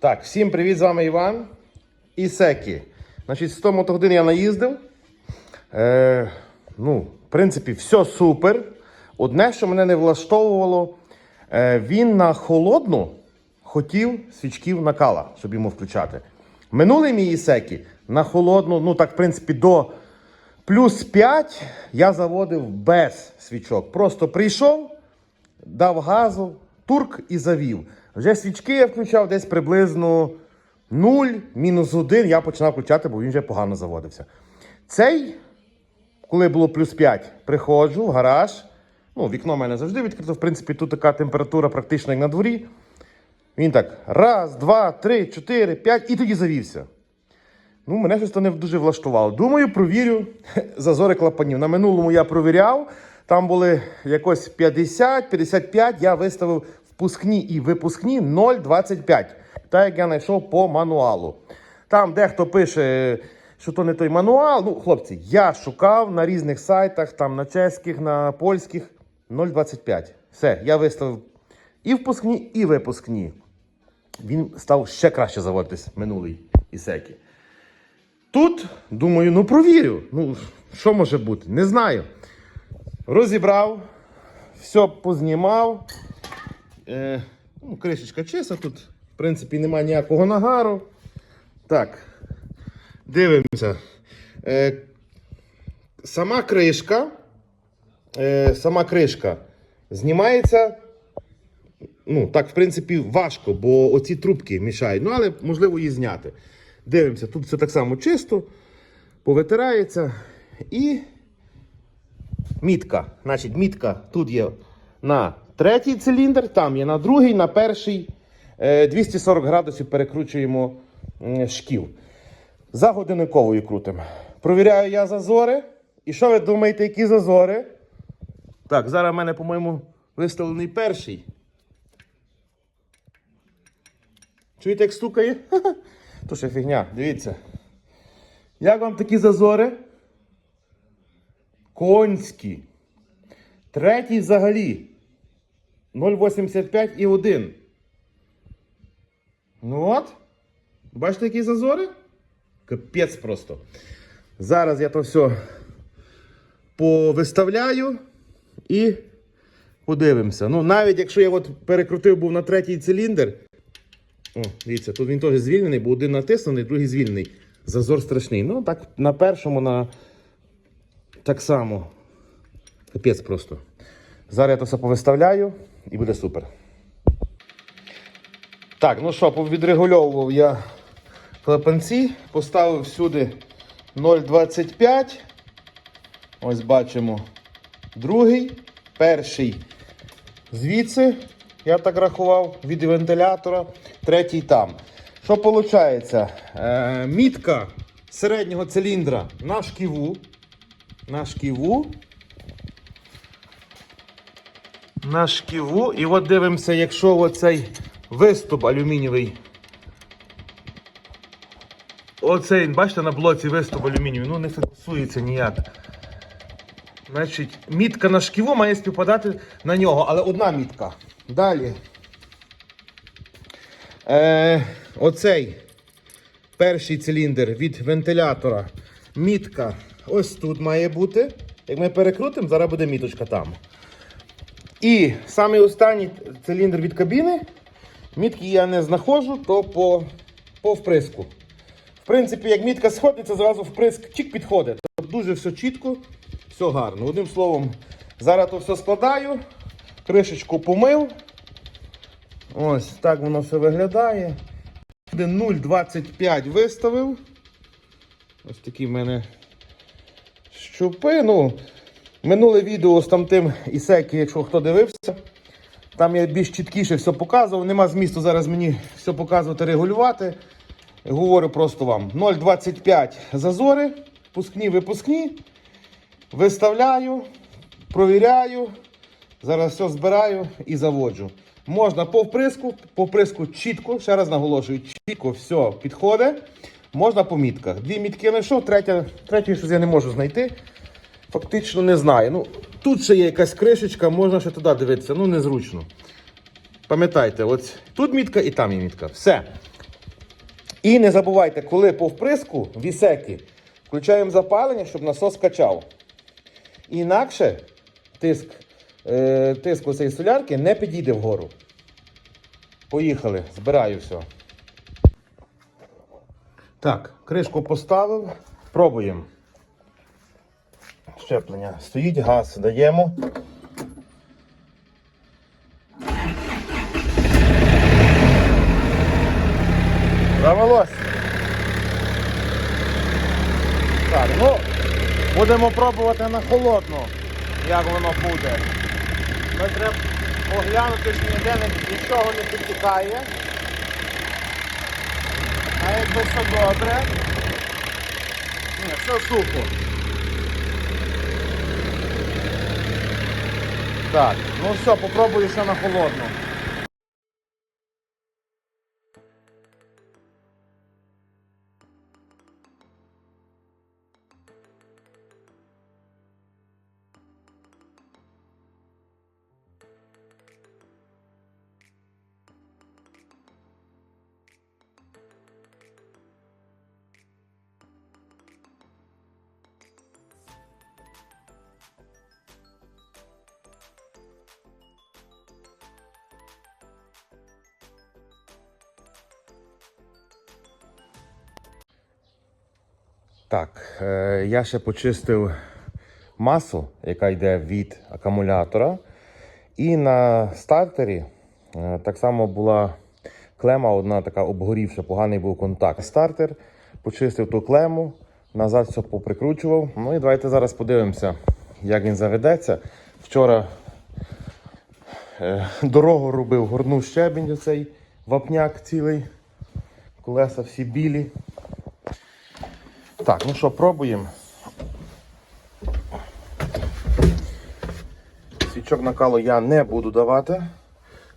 Так, всім привіт, з вами Іван і Секі. Значить, 100 мотогодин я наїздив. Е, ну, в принципі, все супер. Одне, що мене не влаштовувало, е, він на холодну хотів свічків накала, щоб йому включати. Минулий мій Ісекі на холодну, ну так, в принципі, до плюс 5 я заводив без свічок. Просто прийшов, дав газу, турк і завів. Вже свічки я включав десь приблизно 0, мінус 1, я починав включати, бо він вже погано заводився. Цей, коли було плюс 5, приходжу в гараж. Ну, вікно в мене завжди відкрито. В принципі, тут така температура практично як на дворі. Він так: раз, два, три, чотири, п'ять, і тоді завівся. Ну, мене щось то не дуже влаштувало. Думаю, провірю зазори клапанів. На минулому я провіряв. Там були якось 50-55, я виставив впускні і випускні 0,25. Так як я знайшов по мануалу. Там дехто пише, що то не той мануал. Ну, хлопці, я шукав на різних сайтах, там на чеських, на польських 0,25. Все, я виставив і впускні, і випускні. Він став ще краще заводитись минулий Ісекі. Тут, думаю, ну провірю. Ну, що може бути? Не знаю. Розібрав, все познімав. Е, ну, кришечка чиста, тут, в принципі, немає ніякого нагару. Так, дивимося. Е, сама кришка, е, сама кришка знімається. Ну, так, в принципі, важко, бо оці трубки мішають. Ну, але можливо її зняти. Дивимося, тут все так само чисто, повитирається. І мітка. Значить, мітка тут є на третій циліндр, там є на другий, на перший. Е, 240 градусів перекручуємо м, шків. За годинниковою крутимо. Провіряю я зазори. І що ви думаєте, які зазори? Так, зараз в мене, по-моєму, виставлений перший. Чуєте, як стукає? Ха-ха. То ще фігня, дивіться. Як вам такі зазори? Конські. Третій взагалі. 0,85 і 1. Ну от. Бачите, які зазори? Капець просто. Зараз я то все повиставляю і подивимося. Ну, навіть якщо я от перекрутив був на третій циліндр. О, дивіться, тут він теж звільнений, бо один натиснений, другий звільнений. Зазор страшний. Ну, так на першому, на так само. Капець просто. Зараз я то все повиставляю і буде супер. Так, ну що, відрегульовував я клапанці, поставив всюди 0,25. Ось бачимо другий, перший звідси, я так рахував, від вентилятора, третій там. Що виходить? Е, мітка середнього циліндра на шківу. На шківу. На шківу. І от дивимося, якщо оцей виступ алюмінієвий. Оцей, бачите, на блоці виступ алюмінієвий, ну не фіксується ніяк. Значить, мітка на шківу має співпадати на нього, але одна мітка. Далі. Е, оцей перший циліндр від вентилятора. Мітка ось тут має бути. Як ми перекрутимо, зараз буде міточка там. І самий останній циліндр від кабіни. Мітки я не знаходжу, то по, по вприску. В принципі, як мітка сходиться, зразу вприск чик підходить. Тобто дуже все чітко, все гарно. Одним словом, зараз то все складаю, кришечку помив. Ось так воно все виглядає. 0,25 виставив. Ось такі в мене щупи. Ну, минуле відео з тамтим Ісекі, якщо хто дивився, там я більш чіткіше все показував. Нема змісту зараз мені все показувати, регулювати. Говорю просто вам: 0,25 зазори, пускні, випускні. Виставляю, провіряю. Зараз все збираю і заводжу. Можна по вприску, по вприску чітко, ще раз наголошую, чітко все підходить. Можна по мітках. Дві мітки знайшов, третя, третю щось я не можу знайти. Фактично не знаю. Ну, тут ще є якась кришечка, можна ще туди дивитися, ну незручно. Пам'ятайте, ось тут мітка і там є мітка. Все. І не забувайте, коли по вприску вісеки, включаємо запалення, щоб насос качав. Інакше тиск, е, тиск цієї солярки не підійде вгору. Поїхали, збираю все. Так, кришку поставив, пробуємо. Щеплення. Стоїть газ, даємо. Завелось. Так, ну, будемо пробувати на холодну, як воно буде. Ми треба оглянути, що ніде нічого не підтікає. А якби все добре. Ні, все супер. Так, ну все, попробую ще на холодну. Так, е, я ще почистив масу, яка йде від акумулятора. І на стартері е, так само була клема, одна така обгорівша, поганий був контакт. Стартер, почистив ту клему, назад все поприкручував. Ну і давайте зараз подивимося, як він заведеться. Вчора е, дорогу робив, горнув щебінь оцей вапняк цілий, колеса всі білі. Так, ну що, пробуємо. Свічок накалу я не буду давати.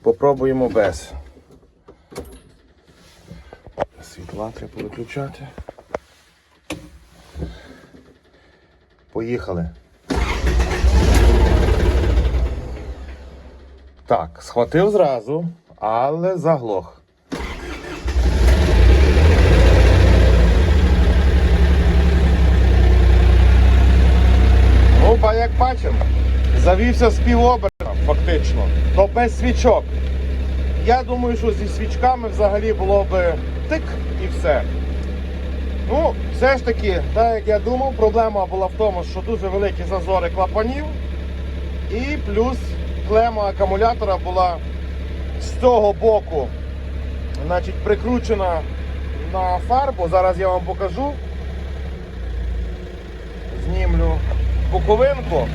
Попробуємо без. Світла треба виключати. Поїхали. Так, схватив зразу, але заглох. Ну, як бачимо, завівся з півоберта, фактично. То без свічок. Я думаю, що зі свічками взагалі було б тик і все. Ну, все ж таки, так як я думав, проблема була в тому, що дуже великі зазори клапанів. І плюс клема акумулятора була з цього боку значить, прикручена на фарбу. Зараз я вам покажу. Знімлю боковинку.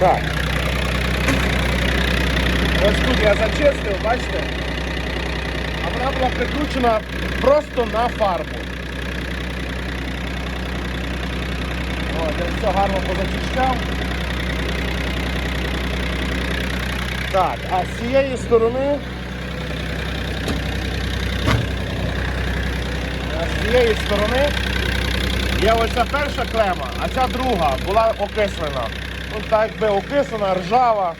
Так. Ось тут я зачистив, бачите? А вона була прикручена просто на фарбу. О, я все гарно позачищав. Так, а з цієї сторони. А з цієї сторони є ось ця перша клема, а ця друга була окислена. Ну так якби окислена, ржава.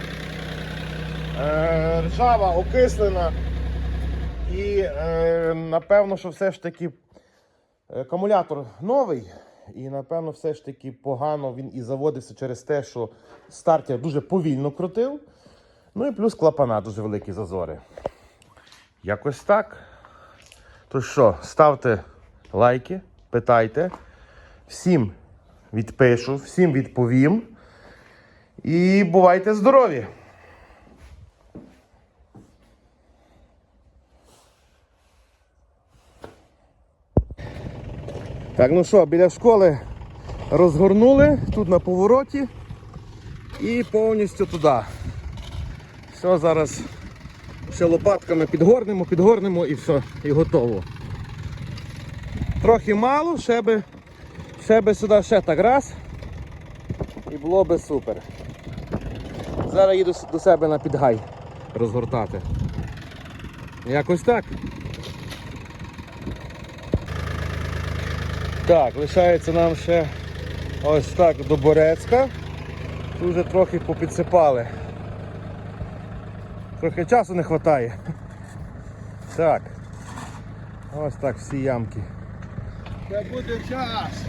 Е, ржава, окислена. І е, напевно, що все ж таки акумулятор новий. І напевно, все ж таки погано він і заводився через те, що стартер дуже повільно крутив. Ну і плюс клапана дуже великі зазори. Якось так. То що, ставте лайки, питайте. Всім відпишу, всім відповім. І бувайте здорові! Так, ну що, біля школи розгорнули, тут на повороті і повністю туди. Все, зараз ще лопатками підгорнемо, підгорнемо і все, і готово. Трохи мало, ще би, ще би сюди ще так раз. І було би супер. Зараз їду до себе на підгай розгортати. Якось так. Так, лишається нам ще ось так до Борецька. Тут вже трохи попідсипали. Трохи часу не вистачає. Так. Ось так всі ямки. Це буде час.